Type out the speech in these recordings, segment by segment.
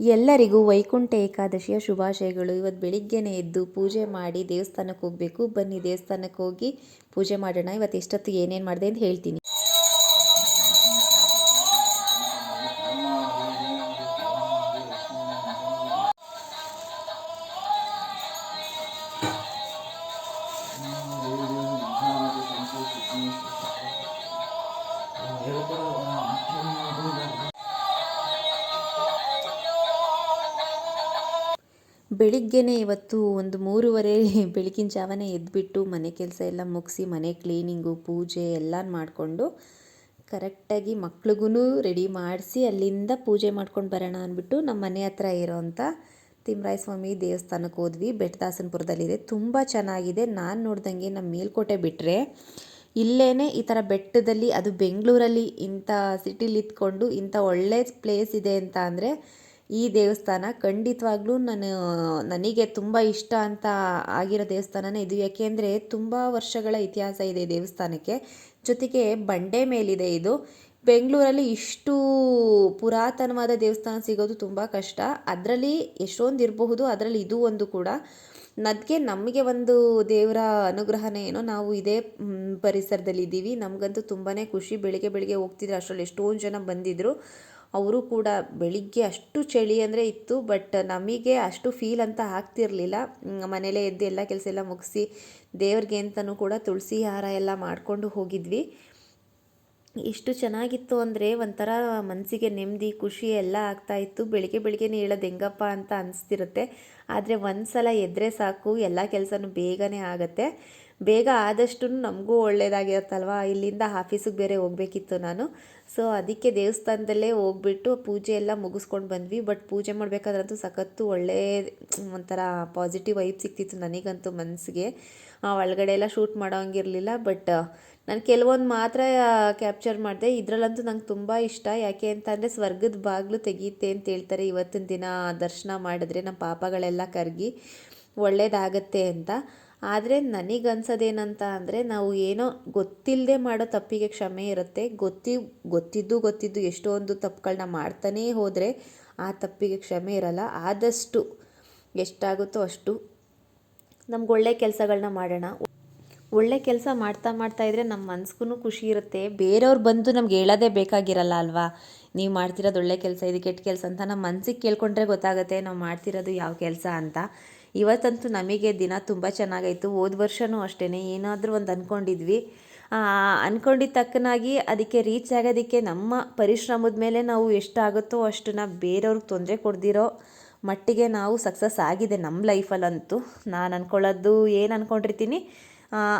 ಎಲ್ಲರಿಗೂ ವೈಕುಂಠ ಏಕಾದಶಿಯ ಶುಭಾಶಯಗಳು. ಇವತ್ತು ಬೆಳಿಗ್ಗೆನೇ ಎದ್ದು ಪೂಜೆ ಮಾಡಿ ದೇವಸ್ಥಾನಕ್ಕೆ ಹೋಗಬೇಕು. ಬನ್ನಿ ದೇವಸ್ಥಾನಕ್ಕೆ ಹೋಗಿ ಪೂಜೆ ಮಾಡೋಣ. ಇವತ್ತು ಎಷ್ಟೊತ್ತಿಗೆ ಏನೇನು ಮಾಡಿದೆ ಅಂತ ಹೇಳ್ತೀನಿ. ಬೆಳಿಗ್ಗೆನೇ ಇವತ್ತು ಒಂದು ಮೂರುವರೆ ಬೆಳಗಿನ ಜಾವನೇ ಎದ್ದುಬಿಟ್ಟು ಮನೆ ಕೆಲಸ ಎಲ್ಲ ಮುಗಿಸಿ ಮನೆ ಕ್ಲೀನಿಂಗು, ಪೂಜೆ ಎಲ್ಲ ಮಾಡಿಕೊಂಡು ಕರೆಕ್ಟಾಗಿ ಮಕ್ಳಿಗೂ ರೆಡಿ ಮಾಡಿಸಿ ಅಲ್ಲಿಂದ ಪೂಜೆ ಮಾಡ್ಕೊಂಡು ಬರೋಣ ಅಂದ್ಬಿಟ್ಟು ನಮ್ಮ ಮನೆ ಹತ್ರ ಇರೋವಂಥ ತಿಮ್ಮರಾಯ ಸ್ವಾಮಿ ದೇವಸ್ಥಾನಕ್ಕೆ ಹೋದ್ವಿ. ಬೆಟ್ಟದಾಸನಪುರದಲ್ಲಿದೆ ತುಂಬ ಚೆನ್ನಾಗಿದೆ. ನಾನು ನೋಡ್ದಂಗೆ ನಮ್ಮ ಮೇಲ್ಕೋಟೆ ಬಿಟ್ಟರೆ ಇಲ್ಲೇ ಈ ಥರ ಬೆಟ್ಟದಲ್ಲಿ ಅದು ಬೆಂಗಳೂರಲ್ಲಿ ಇಂಥ ಸಿಟಿಲಿ ಇದ್ಕೊಂಡು ಇಂಥ ಒಳ್ಳೆ ಪ್ಲೇಸ್ ಇದೆ ಅಂತ ಅಂದರೆ ಈ ದೇವಸ್ಥಾನ ಖಂಡಿತವಾಗ್ಲೂ ನಾನು, ನನಗೆ ತುಂಬ ಇಷ್ಟ ಅಂತ ಆಗಿರೋ ದೇವಸ್ಥಾನನೇ ಇದು. ಯಾಕೆಂದರೆ ತುಂಬ ವರ್ಷಗಳ ಇತಿಹಾಸ ಇದೆ ದೇವಸ್ಥಾನಕ್ಕೆ. ಜೊತೆಗೆ ಬಂಡೆ ಮೇಲಿದೆ ಇದು. ಬೆಂಗಳೂರಲ್ಲಿ ಇಷ್ಟು ಪುರಾತನವಾದ ದೇವಸ್ಥಾನ ಸಿಗೋದು ತುಂಬ ಕಷ್ಟ. ಅದರಲ್ಲಿ ಎಷ್ಟೊಂದು ಇರಬಹುದು, ಅದರಲ್ಲಿ ಇದು ಒಂದು ಕೂಡ. ನದಿಗೆ ನಮಗೆ ಒಂದು ದೇವರ ಅನುಗ್ರಹನೇ ಏನೋ ನಾವು ಇದೇ ಪರಿಸರದಲ್ಲಿ ಇದ್ದೀವಿ ನಮಗಂತೂ ತುಂಬಾ ಖುಷಿ. ಬೆಳಿಗ್ಗೆ ಬೆಳಿಗ್ಗೆ ಹೋಗ್ತಿದ್ರು ಅಷ್ಟರಲ್ಲಿ ಎಷ್ಟೊಂದು ಜನ ಬಂದಿದ್ದರು ಅವರು ಕೂಡ ಬೆಳಿಗ್ಗೆ ಅಷ್ಟು ಚಳಿ ಅಂದರೆ ಇತ್ತು ಬಟ್ ನಮಗೆ ಅಷ್ಟು ಫೀಲ್ ಅಂತ ಆಗ್ತಿರಲಿಲ್ಲ. ಮನೇಲೇ ಎದ್ದು ಎಲ್ಲ ಕೆಲಸ ಎಲ್ಲ ಮುಗಿಸಿ ದೇವ್ರಿಗೆ ಅಂತಲೂ ಕೂಡ ತುಳಸಿ ಹಾರ ಎಲ್ಲ ಮಾಡಿಕೊಂಡು ಹೋಗಿದ್ವಿ. ಎಷ್ಟು ಚೆನ್ನಾಗಿತ್ತು ಅಂದರೆ ಒಂಥರ ಮನಸ್ಸಿಗೆ ನೆಮ್ಮದಿ, ಖುಷಿ ಎಲ್ಲ ಆಗ್ತಾಯಿತ್ತು ಬೆಳಿಗ್ಗೆ ಬೆಳಿಗ್ಗೆನೇ ಹೇಳೋದು ಹೆಂಗಪ್ಪ ಅಂತ ಅನಿಸ್ತಿರುತ್ತೆ. ಆದರೆ ಒಂದು ಸಲ ಎದ್ದರೆ ಸಾಕು, ಎಲ್ಲ ಕೆಲಸನೂ ಬೇಗನೆ ಆಗುತ್ತೆ. ಬೇಗ ಆದಷ್ಟು ನಮಗೂ ಒಳ್ಳೆಯದಾಗಿರುತ್ತಲ್ವ ಇಲ್ಲಿಂದ ಆಫೀಸಿಗೆ ಬೇರೆ ಹೋಗಬೇಕಿತ್ತು ನಾನು. ಸೊ ಅದಕ್ಕೆ ದೇವಸ್ಥಾನದಲ್ಲೇ ಹೋಗ್ಬಿಟ್ಟು ಪೂಜೆ ಎಲ್ಲ ಮುಗಿಸ್ಕೊಂಡು ಬಂದ್ವಿ. ಬಟ್ ಪೂಜೆ ಮಾಡಬೇಕಾದ್ರಂತೂ ಸಖತ್ತು ಒಳ್ಳೆ, ಒಂಥರ ಪಾಸಿಟಿವ್ ವೈಬ್ ಸಿಕ್ತಿತ್ತು ನನಗಂತೂ ಮನಸ್ಸಿಗೆ ಒಳಗಡೆ ಎಲ್ಲ ಶೂಟ್ ಮಾಡೋಂಗಿರಲಿಲ್ಲ. ಬಟ್ ನಾನು ಕೆಲವೊಂದು ಮಾತ್ರ ಕ್ಯಾಪ್ಚರ್ ಮಾಡಿದೆ. ಇದರಲ್ಲಂತೂ ನಂಗೆ ತುಂಬ ಇಷ್ಟ. ಯಾಕೆ ಅಂತಂದರೆ ಸ್ವರ್ಗದ ಬಾಗಿಲು ತೆಗೀತೆ ಅಂತ ಹೇಳ್ತಾರೆ. ಇವತ್ತಿನ ದಿನ ದರ್ಶನ ಮಾಡಿದ್ರೆ ನಮ್ಮ ಪಾಪಗಳೆಲ್ಲ ಕರಗಿ ಒಳ್ಳೇದಾಗತ್ತೆ ಅಂತ. ಆದರೆ ನನಗನ್ಸೋದೇನಂತ ಅಂದರೆ ನಾವು ಏನೋ ಗೊತ್ತಿಲ್ಲದೆ ಮಾಡೋ ತಪ್ಪಿಗೆ ಕ್ಷಮೆ ಇರುತ್ತೆ. ಗೊತ್ತಿ, ಗೊತ್ತಿದ್ದು ಗೊತ್ತಿದ್ದು ಎಷ್ಟೊಂದು ತಪ್ಪುಗಳನ್ನ ಮಾಡ್ತಾನೇ ಹೋದರೆ ಆ ತಪ್ಪಿಗೆ ಕ್ಷಮೆ ಇರಲ್ಲ. ಆದಷ್ಟು ಎಷ್ಟಾಗುತ್ತೋ ಅಷ್ಟು ನಮ್ಗೆ ಒಳ್ಳೆ ಕೆಲಸಗಳನ್ನ ಮಾಡೋಣ. ಒಳ್ಳೆ ಕೆಲಸ ಮಾಡ್ತಾ ಮಾಡ್ತಾ ಇದ್ದರೆ ನಮ್ಮ ಮನ್ಸಿಗೂ ಖುಷಿ ಇರುತ್ತೆ. ಬೇರೆಯವ್ರು ಬಂದು ನಮ್ಗೆ ಹೇಳೋದೇ ಬೇಕಾಗಿರಲ್ಲ ಅಲ್ವಾ? ನೀವು ಮಾಡ್ತಿರೋದು ಒಳ್ಳೆ ಕೆಲಸ, ಇದು ಕೆಟ್ಟ ಕೆಲಸ ಅಂತ ನಮ್ಮ ಮನ್ಸಿಗೆ ಕೇಳ್ಕೊಂಡ್ರೆ ಗೊತ್ತಾಗುತ್ತೆ ನಾವು ಮಾಡ್ತಿರೋದು ಯಾವ ಕೆಲಸ ಅಂತ. ಇವತ್ತಂತೂ ನಮಗೆ ದಿನ ತುಂಬ ಚೆನ್ನಾಗಾಯಿತು. ಹೋದ ವರ್ಷವೂ ಅಷ್ಟೇ ಏನಾದರೂ ಒಂದು ಅಂದ್ಕೊಂಡಿದ್ವಿ ಅಂದ್ಕೊಂಡಿದ್ದ ತಕ್ಕನಾಗಿ ಅದಕ್ಕೆ ರೀಚ್ ಆಗೋದಕ್ಕೆ ನಮ್ಮ ಪರಿಶ್ರಮದ ಮೇಲೆ ನಾವು ಎಷ್ಟಾಗುತ್ತೋ ಅಷ್ಟನ್ನು ಬೇರೆಯವ್ರಿಗೆ ತೊಂದರೆ ಕೊಡ್ದಿರೋ ಮಟ್ಟಿಗೆ ನಾವು ಸಕ್ಸಸ್ ಆಗಿದೆ ನಮ್ಮ ಲೈಫಲ್ಲಂತೂ ನಾನು ಅಂದ್ಕೊಳ್ಳೋದು ಏನು ಅಂದ್ಕೊಂಡಿರ್ತೀನಿ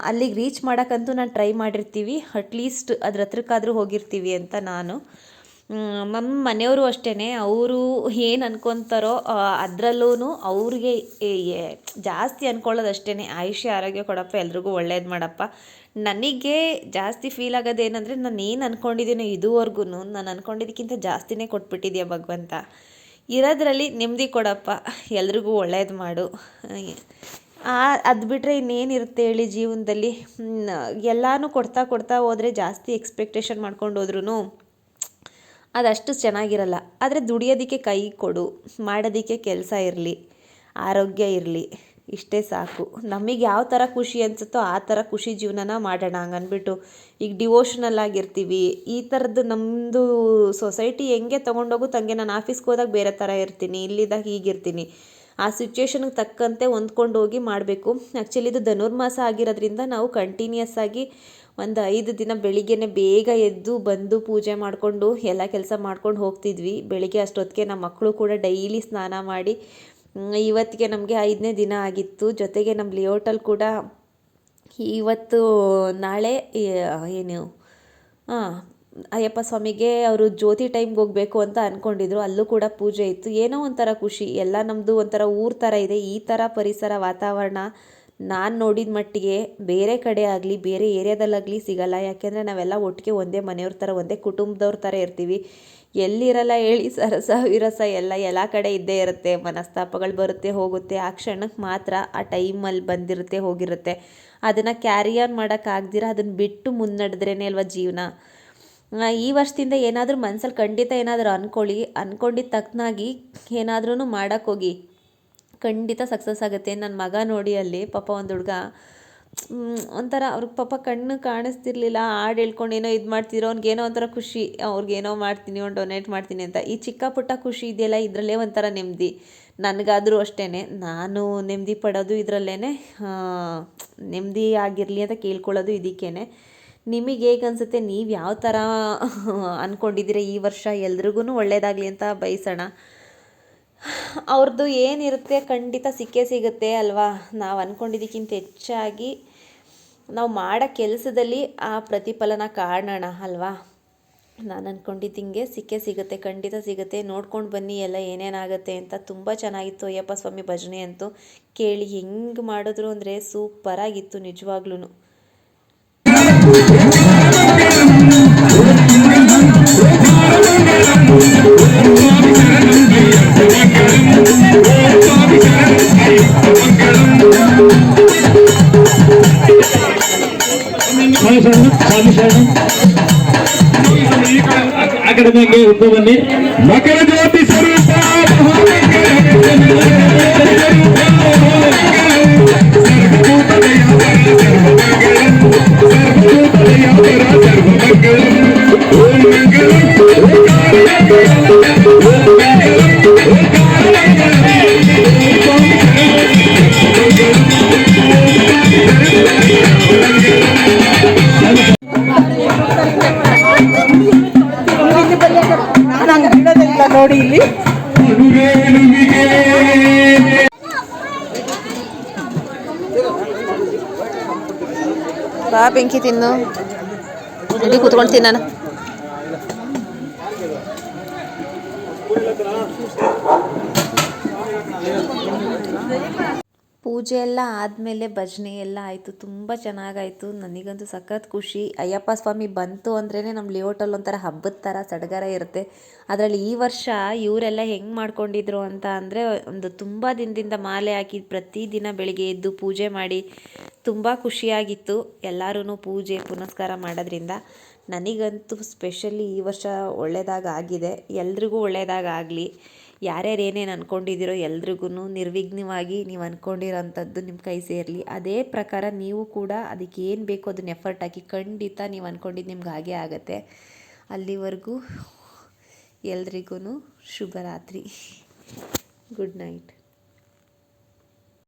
ಅಲ್ಲಿಗೆ ರೀಚ್ ಮಾಡೋಕ್ಕಂತೂ ನಾನು ಟ್ರೈ ಮಾಡಿರ್ತೀವಿ. ಅಟ್ಲೀಸ್ಟ್ ಅದ್ರ ಹತ್ರಕ್ಕಾದರೂ ಹೋಗಿರ್ತೀವಿ ಅಂತ ನಾನು. ನಮ್ಮ ಮನೆಯವರು ಅಷ್ಟೇ ಅವರು ಏನು ಅನ್ಕೊತಾರೋ ಅದರಲ್ಲೂ ಅವ್ರಿಗೆ ಜಾಸ್ತಿ ಅಂದ್ಕೊಳ್ಳೋದು ಅಷ್ಟೇ ಆಯುಷ್ಯ, ಆರೋಗ್ಯ ಕೊಡಪ್ಪ, ಎಲ್ರಿಗೂ ಒಳ್ಳೇದು ಮಾಡಪ್ಪ. ನನಗೆ ಜಾಸ್ತಿ ಫೀಲ್ ಆಗೋದು ಏನಂದರೆ, ನಾನು ಏನು ಅಂದ್ಕೊಂಡಿದ್ದೀನೋ ಇದುವರೆಗೂ ನಾನು ಅಂದ್ಕೊಂಡಿದ್ದಕ್ಕಿಂತ ಜಾಸ್ತಿನೇ ಕೊಟ್ಬಿಟ್ಟಿದ್ಯಾ ಭಗವಂತ. ಇರೋದ್ರಲ್ಲಿ ನೆಮ್ಮದಿ ಕೊಡಪ್ಪ. ಎಲ್ರಿಗೂ ಒಳ್ಳೇದು ಮಾಡು. ಅದು ಬಿಟ್ಟರೆ ಇನ್ನೇನಿರುತ್ತೆ ಹೇಳಿ ಜೀವನದಲ್ಲಿ? ಎಲ್ಲನೂ ಕೊಡ್ತಾ ಕೊಡ್ತಾ ಹೋದರೆ ಜಾಸ್ತಿ ಎಕ್ಸ್ಪೆಕ್ಟೇಷನ್ ಮಾಡ್ಕೊಂಡು ಹೋದ್ರೂ ಅದಷ್ಟು ಚೆನ್ನಾಗಿರಲ್ಲ. ಆದರೆ ದುಡಿಯೋದಕ್ಕೆ ಕೈ ಕೊಡು. ಮಾಡೋದಕ್ಕೆ ಕೆಲಸ ಇರಲಿ. ಆರೋಗ್ಯ ಇರಲಿ. ಇಷ್ಟೇ ಸಾಕು. ನಮಗೆ ಯಾವ ಥರ ಖುಷಿ ಅನಿಸುತ್ತೋ ಆ ಥರ ಖುಷಿ ಜೀವನನ ಮಾಡೋಣ. ಹಂಗನ್ಬಿಟ್ಟು ಈಗ ಡಿವೋಷ್ನಲ್ ಆಗಿರ್ತೀವಿ. ಈ ಥರದ್ದು ನಮ್ಮದು ಸೊಸೈಟಿ ಹೆಂಗೆ ತೊಗೊಂಡೋಗುತ್ತೆ ತಂಗೆ ನಾನು ಆಫೀಸ್ಗೆ ಹೋದಾಗ ಬೇರೆ ಥರ ಇರ್ತೀನಿ. ಇಲ್ಲಿದ್ದಾಗ ಹೀಗಿರ್ತೀನಿ. ಆ ಸಿಚುವೇಶನ್ಗೆ ತಕ್ಕಂತೆ ಹೊಂದ್ಕೊಂಡು ಹೋಗಿ ಮಾಡಬೇಕು. ಆ್ಯಕ್ಚುಲಿ ಇದು ಧನುರ್ಮಾಸ ಆಗಿರೋದ್ರಿಂದ ನಾವು ಕಂಟಿನ್ಯೂಸ್ ಆಗಿ ಒಂದು ಐದು ದಿನ ಬೆಳಿಗ್ಗೆನೆ ಬೇಗ ಎದ್ದು ಬಂದು ಪೂಜೆ ಮಾಡಿಕೊಂಡು ಎಲ್ಲ ಕೆಲಸ ಮಾಡ್ಕೊಂಡು ಹೋಗ್ತಿದ್ವಿ. ಬೆಳಿಗ್ಗೆ ಅಷ್ಟೊತ್ತಿಗೆ ನಮ್ಮ ಮಕ್ಕಳು ಕೂಡ ಡೈಲಿ ಸ್ನಾನ ಮಾಡಿ ಇವತ್ತಿಗೆ ನಮಗೆ ಐದನೇ ದಿನ ಆಗಿತ್ತು. ಜೊತೆಗೆ ನಮ್ಮ ಲೇಔಟಲ್ಲಿ ಕೂಡ ಇವತ್ತು ನಾಳೆ ಏನು ಹಾಂ ಅಯ್ಯಪ್ಪ ಸ್ವಾಮಿಗೆ ಅವರು ಜ್ಯೋತಿ ಟೈಮ್ಗೆ ಹೋಗಬೇಕು ಅಂತ ಅಂದ್ಕೊಂಡಿದ್ರು ಅಲ್ಲೂ ಕೂಡ ಪೂಜೆ ಇತ್ತು. ಏನೋ ಒಂಥರ ಖುಷಿ. ಎಲ್ಲ ನಮ್ಮದು ಒಂಥರ ಊರ ಥರ ಇದೆ. ಈ ಥರ ಪರಿಸರ ವಾತಾವರಣ. ನಾನು ನೋಡಿದ ಮಟ್ಟಿಗೆ ಬೇರೆ ಕಡೆ ಆಗಲಿ, ಬೇರೆ ಏರಿಯಾದಲ್ಲಾಗಲಿ ಸಿಗಲ್ಲ. ಯಾಕೆಂದರೆ ನಾವೆಲ್ಲ ಒಟ್ಟಿಗೆ ಒಂದೇ ಮನೆಯವ್ರ ಥರ, ಒಂದೇ ಕುಟುಂಬದವ್ರ ಥರ ಇರ್ತೀವಿ. ಎಲ್ಲಿರಲ್ಲ ಹೇಳಿ ಸರಸ ವಿರಸ ಎಲ್ಲ ಎಲ್ಲ ಕಡೆ ಇದ್ದೇ ಇರುತ್ತೆ. ಮನಸ್ತಾಪಗಳು ಬರುತ್ತೆ, ಹೋಗುತ್ತೆ. ಆ ಕ್ಷಣಕ್ಕೆ ಮಾತ್ರ ಆ ಟೈಮಲ್ಲಿ ಬಂದಿರುತ್ತೆ, ಹೋಗಿರುತ್ತೆ. ಅದನ್ನು ಕ್ಯಾರಿ ಆನ್ ಮಾಡೋಕ್ಕಾಗ್ದಿರ ಅದನ್ನು ಬಿಟ್ಟು ಮುನ್ನಡೆದ್ರೇ ಅಲ್ವಾ ಜೀವನ? ಈ ವರ್ಷದಿಂದ ಏನಾದರೂ ಮನ್ಸಲ್ಲಿ ಖಂಡಿತ ಏನಾದರೂ ಅಂದ್ಕೊಳ್ಳಿ ಅಂದ್ಕೊಂಡಿದ್ದ ತಕ್ಕನಾಗಿ ಏನಾದ್ರೂ ಮಾಡೋಕ್ಕೋಗಿ ಖಂಡಿತ ಸಕ್ಸಸ್ ಆಗುತ್ತೆ. ನನ್ನ ಮಗ ನೋಡಿ ಅಲ್ಲಿ ಪಾಪ ಒಂದು ಹುಡುಗ ಒಂಥರ ಅವ್ರಿಗೆ ಪಾಪ ಕಣ್ಣು ಕಾಣಿಸ್ತಿರ್ಲಿಲ್ಲ. ಹಾಡು ಹೇಳ್ಕೊಂಡು ಏನೋ ಇದು ಮಾಡ್ತಿದ್ರು. ಅವ್ನಿಗೇನೋ ಒಂಥರ ಖುಷಿ. ಅವ್ರಿಗೇನೋ ಮಾಡ್ತೀನಿ, ಒಂದು ಡೊನೇಟ್ ಮಾಡ್ತೀನಿ ಅಂತ. ಈ ಚಿಕ್ಕ ಪುಟ್ಟ ಖುಷಿ ಇದೆಯಲ್ಲ, ಇದರಲ್ಲೇ ಒಂಥರ ನೆಮ್ಮದಿ. ನನಗಾದರೂ ಅಷ್ಟೇ ನಾನು ನೆಮ್ಮದಿ ಪಡೋದು ಇದರಲ್ಲೇ ನೆಮ್ಮದಿ ಆಗಿರಲಿ ಅಂತ ಕೇಳ್ಕೊಳ್ಳೋದು ಇದಕ್ಕೇ ನಿಮಗೆ ಹೇಗೆ ಅನಿಸುತ್ತೆ? ನೀವು ಯಾವ ಥರ ಅಂದ್ಕೊಂಡಿದ್ದೀರ ಈ ವರ್ಷ? ಎಲ್ರಿಗೂ ಒಳ್ಳೆಯದಾಗಲಿ ಅಂತ ಬಯಸೋಣ. ಅವ್ರದ್ದು ಏನಿರುತ್ತೆ ಖಂಡಿತ ಸಿಕ್ಕೇ ಸಿಗುತ್ತೆ ಅಲ್ವಾ? ನಾವು ಅಂದ್ಕೊಂಡಿದ್ದಕ್ಕಿಂತ ಹೆಚ್ಚಾಗಿ ನಾವು ಮಾಡೋ ಕೆಲಸದಲ್ಲಿ ಆ ಪ್ರತಿಫಲನ ಕಾಣೋಣ ಅಲ್ವಾ? ನಾನು ಅಂದ್ಕೊಂಡಿದ್ದಂಗೆ ಸಿಕ್ಕೇ ಸಿಗುತ್ತೆ, ಖಂಡಿತ ಸಿಗುತ್ತೆ. ನೋಡ್ಕೊಂಡು ಬನ್ನಿ, ಎಲ್ಲ ಏನೇನಾಗುತ್ತೆ ಅಂತ. ತುಂಬ ಚೆನ್ನಾಗಿತ್ತು ಅಯ್ಯಪ್ಪ ಸ್ವಾಮಿ ಭಜನೆ ಅಂತೂ. ಕೇಳಿ ಹೆಂಗೆ ಮಾಡಿದ್ರು ಅಂದರೆ ಸೂಪರಾಗಿತ್ತು ನಿಜವಾಗ್ಲೂ ಸ್ವಾಮಿ ಶರಣ ಆ ಕಡೆ ನಂಗೆ ಉದ್ದು ಬನ್ನಿ ಮಕರ ಜ್ಯೋತಿ ಸ್ವರೂಪ ಬಾ ಬೆಂಕಿ ತಿನ್ನು. ರೆಡಿ ಕೂತ್ಕೊಂಡು ತಿನ್ನೋಣ ಪೂಜೆ ಎಲ್ಲ ಆದಮೇಲೆ ಭಜನೆ ಎಲ್ಲ ಆಯಿತು. ತುಂಬ ಚೆನ್ನಾಗಾಯಿತು. ನನಗಂತೂ ಸಖತ್ ಖುಷಿ. ಅಯ್ಯಪ್ಪ ಸ್ವಾಮಿ ಬಂತು ಅಂದ್ರೇ ನಮ್ಮ ಲೇಔಟಲ್ಲಿ ಒಂಥರ ಹಬ್ಬದ ಥರ ಸಡಗರ ಇರುತ್ತೆ. ಅದರಲ್ಲಿ ಈ ವರ್ಷ ಇವರೆಲ್ಲ ಹೆಂಗೆ ಮಾಡ್ಕೊಂಡಿದ್ರು ಅಂತ ಅಂದರೆ ಒಂದು ತುಂಬ ದಿನದಿಂದ ಮಾಲೆ ಹಾಕಿ ಪ್ರತಿದಿನ ಬೆಳಿಗ್ಗೆ ಎದ್ದು ಪೂಜೆ ಮಾಡಿ ತುಂಬ ಖುಷಿಯಾಗಿತ್ತು. ಎಲ್ಲರೂ ಪೂಜೆ, ಪುನಸ್ಕಾರ ಮಾಡೋದ್ರಿಂದ ನನಗಂತೂ ಸ್ಪೆಷಲಿ ಈ ವರ್ಷ ಒಳ್ಳೆಯದಾಗಿದೆ ಎಲ್ರಿಗೂ ಒಳ್ಳೆಯದಾಗಾಗಲಿ ಯಾರ್ಯಾರು ಏನೇನು ಅಂದ್ಕೊಂಡಿದ್ದೀರೋ ಎಲ್ರಿಗೂ ನಿರ್ವಿಘ್ನವಾಗಿ ನೀವು ಅಂದ್ಕೊಂಡಿರೋಂಥದ್ದು ನಿಮ್ಮ ಕೈ ಸೇರಲಿ. ಅದೇ ಪ್ರಕಾರ ನೀವು ಕೂಡ ಅದಕ್ಕೆ ಏನು ಬೇಕೋ ಅದನ್ನ ಎಫರ್ಟ್ ಹಾಕಿ ಖಂಡಿತ ನೀವು ಅಂದ್ಕೊಂಡಿದ್ದು ನಿಮ್ಗೆ ಹಾಗೆ ಆಗುತ್ತೆ. ಅಲ್ಲಿವರೆಗೂ ಎಲ್ರಿಗೂ ಶುಭರಾತ್ರಿ. Good night.